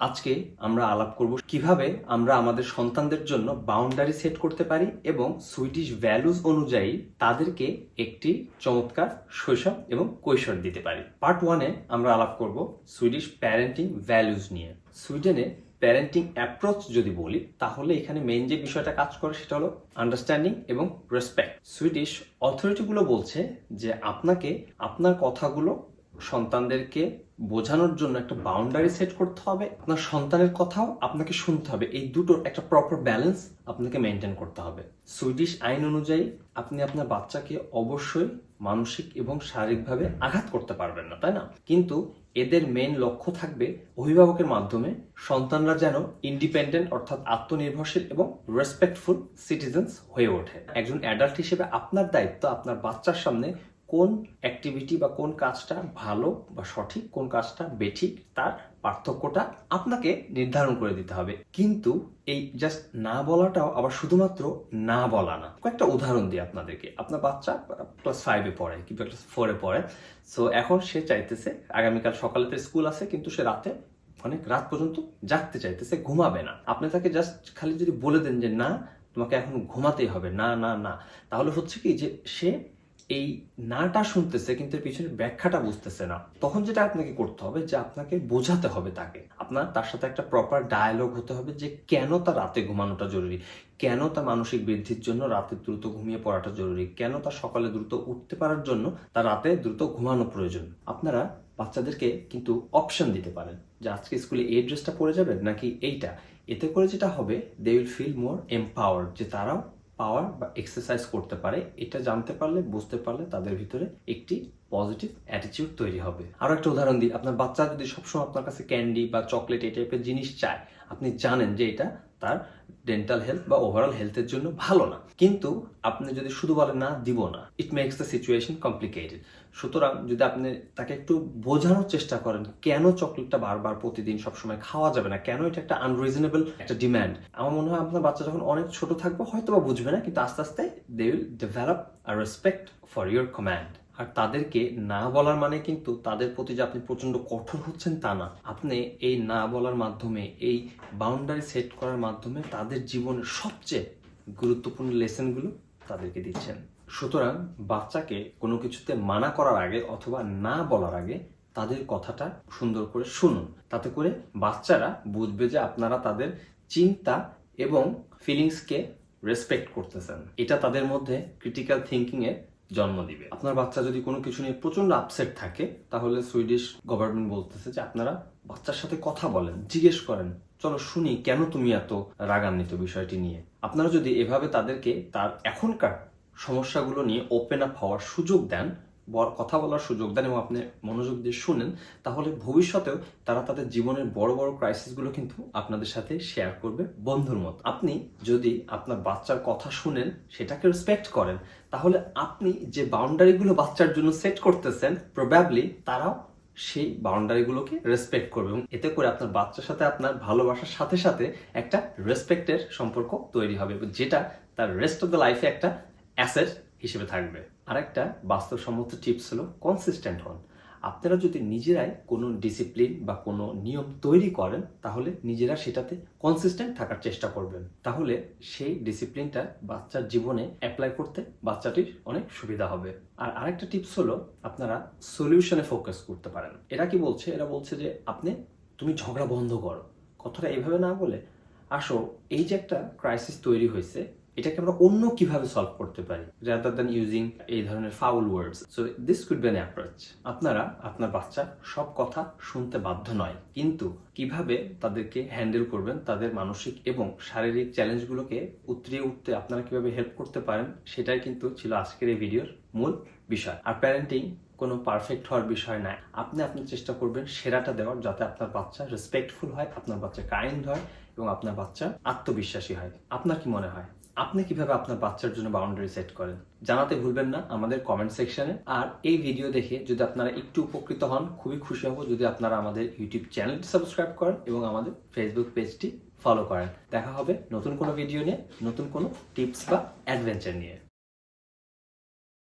আজকে আমরা আলাপ করব কীভাবে আমরা আমাদের সন্তানদের জন্য বাউন্ডারি সেট করতে পারি এবং সুইডিশ ভ্যালুজ অনুযায়ী তাদেরকে একটি চমৎকার শৈশব এবং কৈশোর দিতে পারি। পার্ট ওয়ানে আমরা আলাপ করব সুইডিশ প্যারেন্টিং ভ্যালুজ নিয়ে। সুইডেনে প্যারেন্টিং অ্যাপ্রোচ যদি বলি, তাহলে এখানে মেন যে বিষয়টা কাজ করে সেটা হলো আন্ডারস্ট্যান্ডিং এবং রেসপেক্ট সুইডিশ অথরিটিগুলো বলছে যে আপনাকে আপনার কথাগুলো সন্তানদেরকে বোঝানোর জন্য একটা বাউন্ডারি সেট করতে হবে। আপনার সন্তানের কথাও আপনাকে শুনতে হবে। এই দুটোর একটা প্রপার ব্যালেন্স আপনাকে মেনটেন করতে হবে। সুইডিশ আইন অনুযায়ী আপনি আপনার বাচ্চাকে অবশ্যই মানসিক এবং শারীরিকভাবে আঘাত করতে পারবেন না, তাই না? কিন্তু এদের মেন লক্ষ্য থাকবে অভিভাবকের মাধ্যমে সন্তানরা যেন ইন্ডিপেন্ডেন্ট অর্থাৎ আত্মনির্ভরশীল এবং রেসপেক্টফুল সিটিজেন্স হয়ে ওঠে। একজন অ্যাডাল্ট হিসেবে আপনার দায়িত্ব আপনার বাচ্চার সামনে কোন অ্যাক্টিভিটি বা কোন কাজটা ভালো বা সঠিক, কোন কাজটা বেঠিক, তার পার্থক্যটা আপনাকে নির্ধারণ করে দিতে হবে। কিন্তু এই জাস্ট না বলাটাও আবার শুধুমাত্র না বলা না। কয়েকটা উদাহরণ দিই আপনাদেরকে। আপনার বাচ্চা ক্লাস ফাইভে পড়ে কিংবা ক্লাস ফোরে পড়ে। সো এখন সে চাইতেছে, আগামীকাল সকালে তো স্কুল আছে, কিন্তু সে রাতে অনেক রাত পর্যন্ত জাগতে চাইতেছে, ঘুমাবে না। আপনি তাকে জাস্ট খালি যদি বলে দেন যে, না, তোমাকে এখন ঘুমাতেই হবে। না না না। তাহলে হচ্ছে কি যে, সে এই নাটা শুনতেছে, কিন্তু এর পিছনের ব্যাখ্যাটা বুঝতেছে না। তখন যেটা আপনাকে করতে হবে, যে আপনাকে বোঝাতে হবে তাকে। আপনার, তার সাথে একটা প্রপার ডায়ালগ হতে হবে, যে কেন তার রাতে ঘুমানোটা জরুরি? কেন তার মানসিক বৃদ্ধির জন্য রাতে দ্রুত ঘুমিয়ে পড়াটা জরুরি? কেন তার সকালে দ্রুত উঠতে পারার জন্য তার রাতে দ্রুত ঘুমানো প্রয়োজন? আপনারা বাচ্চাদেরকে কিন্তু অপশন দিতে পারেন, যে আজকে স্কুলে এই ড্রেসটা পরে যাবেন নাকি এইটা? এতে করে যেটা হবে they will feel more empowered যে তারাও পাওয়ার বা এক্সারসাইজ করতে পারে, এটা জানতে পারলে, বুঝতে পারলে তাদের ভিতরে একটি পজিটিভ অ্যাটিটিউড তৈরি হবে। আরও একটা উদাহরণ দিই, আপনার বাচ্চা যদি সবসময় আপনার কাছে ক্যান্ডি বা চকলেট এই টাইপের জিনিস চায়, আপনি জানেন যে এটা তার ডেন্টাল হেলথ বা ওভারঅল হেলথের জন্য ভালো না। কিন্তু আপনি যদি শুধু বলেন, না, দিব না it makes the situation complicated সুতরাং যদি আপনি তাকে একটু বোঝানোর চেষ্টা করেন, কেন চকলেটটা বারবার প্রতিদিন সবসময় খাওয়া যাবে না? কেন এটা একটা আনরিজনেবল একটা ডিম্যান্ড আমার মনে হয় আপনার বাচ্চা যখন অনেক ছোট থাকবে হয়তো বা বুঝবে না, কিন্তু আস্তে আস্তে they will develop a respect for your command আর তাদেরকে না বলার মানে কিন্তু তাদের প্রতি যে আপনি প্রচণ্ড কঠোর হচ্ছেন তা না। আপনি এই না বলার মাধ্যমে, এই বাউন্ডারি সেট করার মাধ্যমে তাদের জীবনের সবচেয়ে গুরুত্বপূর্ণ লেসনগুলো তাদেরকে দিচ্ছেন। সুতরাং বাচ্চাকে কোনো কিছুতে মানা করার আগে অথবা না বলার আগে তাদের কথাটা সুন্দর করে শুনুন। তাতে করে বাচ্চারা বুঝবে যে আপনারা তাদের চিন্তা এবং ফিলিংসকে রেসপেক্ট করতেছেন। এটা তাদের মধ্যে ক্রিটিক্যাল থিঙ্কিং এর জন্ম দিবে। আপনার বাচ্চা যদি কোনো কিছু নিয়ে প্রচণ্ড আপসেট থাকে, তাহলে সুইডিশ গভর্নমেন্ট বলতেছে যে আপনারা বাচ্চার সাথে কথা বলেন, জিজ্ঞেস করেন, চলো শুনি, কেন তুমি এত রাগান্বিত বিষয়টি নিয়ে? আপনারা যদি এভাবে তাদেরকে তার এখনকার সমস্যাগুলো নিয়ে ওপেন আপ হওয়ার সুযোগ দেন কথা বলার সুযোগ দেন এবং আপনি মনোযোগ দিয়ে শুনেন, তাহলে ভবিষ্যতেও তারা তাদের জীবনের বড় বড় ক্রাইসিসগুলো কিন্তু আপনাদের সাথে শেয়ার করবে বন্ধুর মত। আপনি যদি আপনার বাচ্চার কথা শুনেন, সেটাকে রেসপেক্ট করেন, তাহলে আপনি যে বাউন্ডারিগুলো বাচ্চার জন্য সেট করতেছেন প্রবাবলি তারাও সেই বাউন্ডারিগুলোকে রেসপেক্ট করবে এবং এতে করে আপনার বাচ্চার সাথে আপনার ভালোবাসার সাথে সাথে একটা রেসপেক্টের সম্পর্ক তৈরি হবে যেটা তার রেস্ট অফ দ্য লাইফে একটা অ্যাসেট হিসেবে থাকবে। আরেকটা বাস্তবসম্মত টিপস হলো কনসিস্টেন্ট হন। আপনারা যদি নিজেরাই কোনো ডিসিপ্লিন বা কোনো নিয়ম তৈরি করেন, তাহলে নিজেরা সেটাতে কনসিস্টেন্ট থাকার চেষ্টা করবেন। তাহলে সেই ডিসিপ্লিনটা বাচ্চার জীবনে অ্যাপ্লাই করতে বাচ্চাটির অনেক সুবিধা হবে। আর আরেকটা টিপস হলো আপনারা সলিউশনে ফোকাস করতে পারেন। এরা কি বলছে? এরা বলছে যে আপনি, তুমি ঝগড়া বন্ধ করো। কথাটা এইভাবে না বলে, আসো, এই যে একটা ক্রাইসিস তৈরি হয়েছে এটাকে আমরা অন্য কীভাবে সলভ করতে পারি রাদার দ্যান ইউজিং এই ধরনের foul words so this could be an approach আপনারা, আপনার বাচ্চা সব কথা শুনতে বাধ্য নয়, কিন্তু কীভাবে তাদেরকে হ্যান্ডেল করবেন, তাদের মানসিক এবং শারীরিক চ্যালেঞ্জগুলোকে উতরিয়ে উঠতে আপনারা কীভাবে হেল্প করতে পারেন, সেটাই কিন্তু ছিল আজকের এই ভিডিওর মূল বিষয়। আর প্যারেন্টিং কোনো পারফেক্ট হওয়ার বিষয় নয়। আপনি আপনার চেষ্টা করবেন সেরাটা দেওয়ার যাতে আপনার বাচ্চা রেসপেক্টফুল হয়, আপনার বাচ্চা কাইন্ড হয় এবং আপনার বাচ্চা আত্মবিশ্বাসী হয়। আপনার কি মনে হয়? আপনি কীভাবে আপনার বাচ্চার জন্য বাউন্ডারি সেট করেন? জানাতে ভুলবেন না, আমাদের কমেন্ট সেকশনে আর এই ভিডিও দেখে যদি আপনারা একটু উপকৃত হন, খুবই খুশি হব যদি আপনারা আমাদের ইউটিউব চ্যানেলটি সাবস্ক্রাইব করেন এবং আমাদের ফেসবুক পেজটি ফলো করেন। দেখা হবে নতুন কোনো ভিডিও নিয়ে, নতুন কোনো টিপস বা অ্যাডভেঞ্চার নিয়ে।